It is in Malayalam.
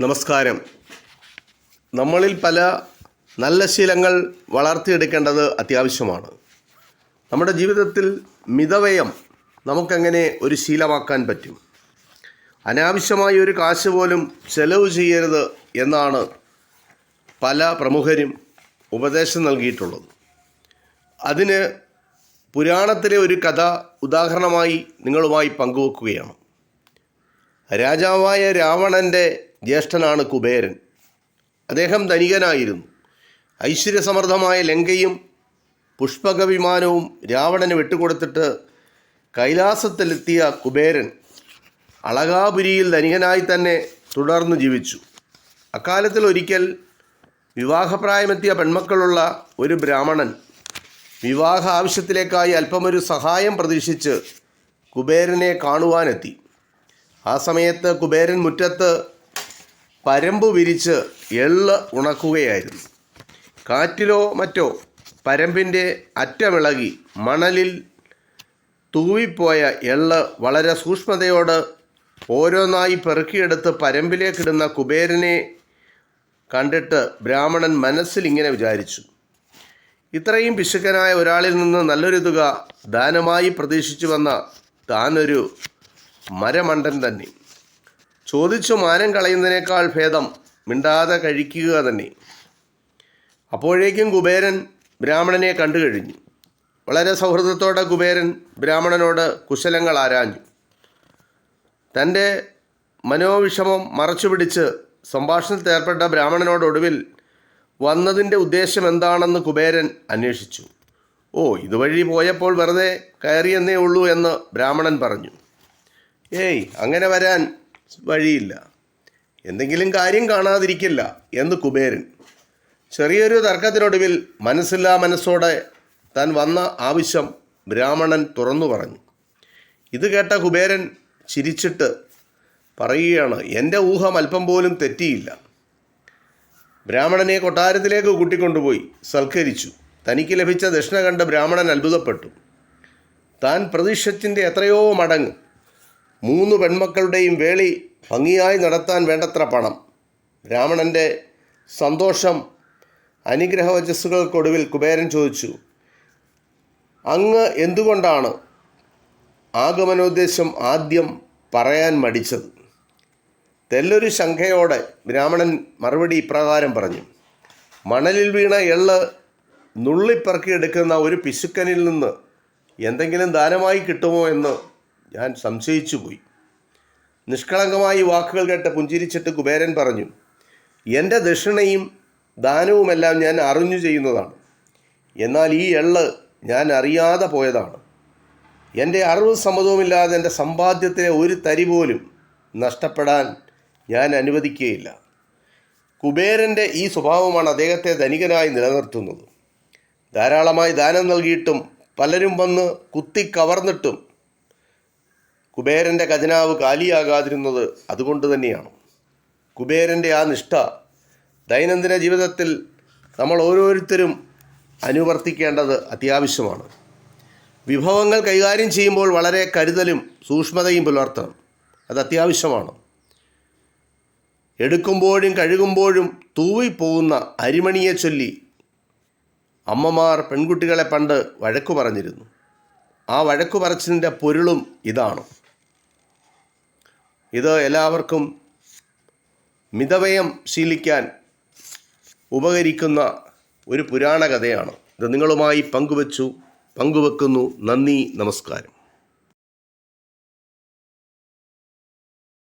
നമസ്കാരം. നമ്മളിൽ പല നല്ല ശീലങ്ങൾ വളർത്തിയെടുക്കേണ്ടത് അത്യാവശ്യമാണ്. നമ്മുടെ ജീവിതത്തിൽ മിതവ്യയം നമുക്കെങ്ങനെ ഒരു ശീലമാക്കാൻ പറ്റും? അനാവശ്യമായ ഒരു കാശ് പോലും ചെലവ് ചെയ്യരുത് എന്നാണ് പല പ്രമുഖരും ഉപദേശം നൽകിയിട്ടുള്ളത്. അതിന് പുരാണത്തിലെ ഒരു കഥ ഉദാഹരണമായി നിങ്ങളുമായി പങ്കുവെക്കുകയാണ്. രാജാവായ രാവണന്റെ ജ്യേഷ്ഠനാണ് കുബേരൻ. അദ്ദേഹം ധനികനായിരുന്നു. ഐശ്വര്യസമൃദ്ധമായ ലങ്കയും പുഷ്പക വിമാനവും രാവണന് വിട്ടുകൊടുത്തിട്ട് കൈലാസത്തിലെത്തിയ കുബേരൻ അളകാപുരിയിൽ ധനികനായി തന്നെ തുടർന്ന് ജീവിച്ചു. അക്കാലത്തിൽ ഒരിക്കൽ വിവാഹപ്രായമെത്തിയ പെൺമക്കളുള്ള ഒരു ബ്രാഹ്മണൻ വിവാഹ ആവശ്യത്തിലേക്കായി അല്പമൊരു സഹായം പ്രതീക്ഷിച്ച് കുബേരനെ കാണുവാനെത്തി. ആ സമയത്ത് കുബേരൻ മുറ്റത്ത് പരമ്പ് വിരിച്ച് എള്ള് ഉണക്കുകയായിരുന്നു. കാറ്റിലോ മറ്റോ പരമ്പിന്റെ അറ്റമിളകി മണലിൽ തൂവിപ്പോയ എള്ള് വളരെ സൂക്ഷ്മതയോട് ഓരോന്നായി പെറുക്കിയെടുത്ത് പരമ്പിലേക്കിടുന്ന കുബേരനെ കണ്ടിട്ട് ബ്രാഹ്മണൻ മനസ്സിൽ ഇങ്ങനെ വിചാരിച്ചു. ഇത്രയും പിശുക്കനായ ഒരാളിൽ നിന്ന് നല്ലൊരു തുക ദാനമായി പ്രതീക്ഷിച്ചു വന്ന താനൊരു മരമണ്ടൻ തന്നെ. ചോദിച്ചു മാനം കളയുന്നതിനേക്കാൾ ഭേദം മിണ്ടാതെ കഴിക്കുക തന്നെ. അപ്പോഴേക്കും കുബേരൻ ബ്രാഹ്മണനെ കണ്ടു കഴിഞ്ഞു. വളരെ സൗഹൃദത്തോടെ കുബേരൻ ബ്രാഹ്മണനോട് കുശലങ്ങൾ ആരാഞ്ഞു. തന്റെ മനോവിഷമം മറച്ചുപിടിച്ച് സംഭാഷണത്തിൽ ഏർപ്പെട്ട ബ്രാഹ്മണനോടൊടുവിൽ വന്നതിന്റെ ഉദ്ദേശം എന്താണെന്ന് കുബേരൻ അന്വേഷിച്ചു. ഓ ഇതുവഴി പോയപ്പോൾ വെറുതെ കയറിയെന്നേ ഉള്ളൂ എന്ന് ബ്രാഹ്മണൻ പറഞ്ഞു. ഏയ് അങ്ങനെ വരാൻ വഴിയില്ല. എന്തെങ്കിലും കാര്യം കാണാതിരിക്കില്ല എന്ന് കുബേരൻ. ചെറിയൊരു തർക്കത്തിനൊടുവിൽ മനസ്സില്ലാ മനസ്സോടെ താൻ വന്ന ആവശ്യം ബ്രാഹ്മണൻ തുറന്നു പറഞ്ഞു. ഇത് കേട്ട കുബേരൻ ചിരിച്ചിട്ട് പറയുകയാണ് എന്റെ ഊഹം അല്പം പോലും തെറ്റിയില്ല. ബ്രാഹ്മണനെ കൊട്ടാരത്തിലേക്ക് കൂട്ടിക്കൊണ്ടുപോയി സൽക്കരിച്ചു. തനിക്ക് ലഭിച്ച ദക്ഷിണ കണ്ട് ബ്രാഹ്മണൻ അത്ഭുതപ്പെട്ടു. താൻ പ്രതീക്ഷത്തിന്റെ എത്രയോ മടങ്ങ് മൂന്ന് പെൺമക്കളുടെയും വേളി ഭംഗിയായി നടത്താൻ വേണ്ടത്ര പണം. ബ്രാഹ്മണന്റെ സന്തോഷം അനുഗ്രഹവചസ്സുകൾക്കൊടുവിൽ കുബേരൻ ചോദിച്ചു അങ്ങ് എന്തുകൊണ്ടാണ് ആഗമനോദ്ദേശം ആദ്യം പറയാൻ മടിച്ചത്? തെല്ലൊരു ശങ്കയോടെ ബ്രാഹ്മണൻ മറുപടി ഇപ്രകാരം പറഞ്ഞു മണലിൽ വീണ എള്ള് നുള്ളിപ്പറക്കിയെടുക്കുന്ന ഒരു പിശുക്കനിൽ നിന്ന് എന്തെങ്കിലും ദാനമായി കിട്ടുമോ എന്ന് ഞാൻ സംശയിച്ചുപോയി നിഷ്കളങ്കമായി വാക്കുകൾ കേട്ട് പുഞ്ചിരിച്ചിട്ട് കുബേരൻ പറഞ്ഞു എന്റെ ദക്ഷിണയും ദാനവുമെല്ലാം ഞാൻ അറിഞ്ഞു ചെയ്യുന്നതാണ്. എന്നാൽ ഈ എള്ള് ഞാൻ അറിയാതെ പോയതാണ്. എന്റെ അറിവ് സമ്മതവുമില്ലാതെ എന്റെ സമ്പാദ്യത്തിലെ ഒരു തരി പോലും നഷ്ടപ്പെടാൻ ഞാൻ അനുവദിക്കുകയില്ല. കുബേരന്റെ ഈ സ്വഭാവമാണ് അദ്ദേഹത്തെ ധനികനായി നിലനിർത്തുന്നത്. ധാരാളമായി ദാനം നൽകിയിട്ടും പലരും വന്ന് കുത്തി കവർന്നിട്ടും കുബേരന്റെ ഖജനാവ് കാലിയാകാതിരുന്നത് അതുകൊണ്ട് തന്നെയാണ്. കുബേരന്റെ ആ നിഷ്ഠ ദൈനംദിന ജീവിതത്തിൽ നമ്മൾ ഓരോരുത്തരും അനുവർത്തിക്കേണ്ടത് അത്യാവശ്യമാണ്. വിഭവങ്ങൾ കൈകാര്യം ചെയ്യുമ്പോൾ വളരെ കരുതലും സൂക്ഷ്മതയും പുലർത്തണം. അത് അത്യാവശ്യമാണ്. എടുക്കുമ്പോഴും കഴുകുമ്പോഴും തൂവിപ്പോകുന്ന അരിമണിയെ ചൊല്ലി അമ്മമാർ പെൺകുട്ടികളെ പണ്ട് വഴക്കു പറഞ്ഞിരുന്നു. ആ വഴക്കു പറച്ചിലിന്റെ പൊരുളും ഇതാണ്. ഇത് എല്ലാവർക്കും മിതവയം ശീലിക്കാൻ ഉപകരിക്കുന്ന ഒരു പുരാണ കഥയാണ് ഇത് നിങ്ങളുമായി പങ്കുവച്ചു പങ്കുവെക്കുന്നു. നന്ദി നമസ്കാരം.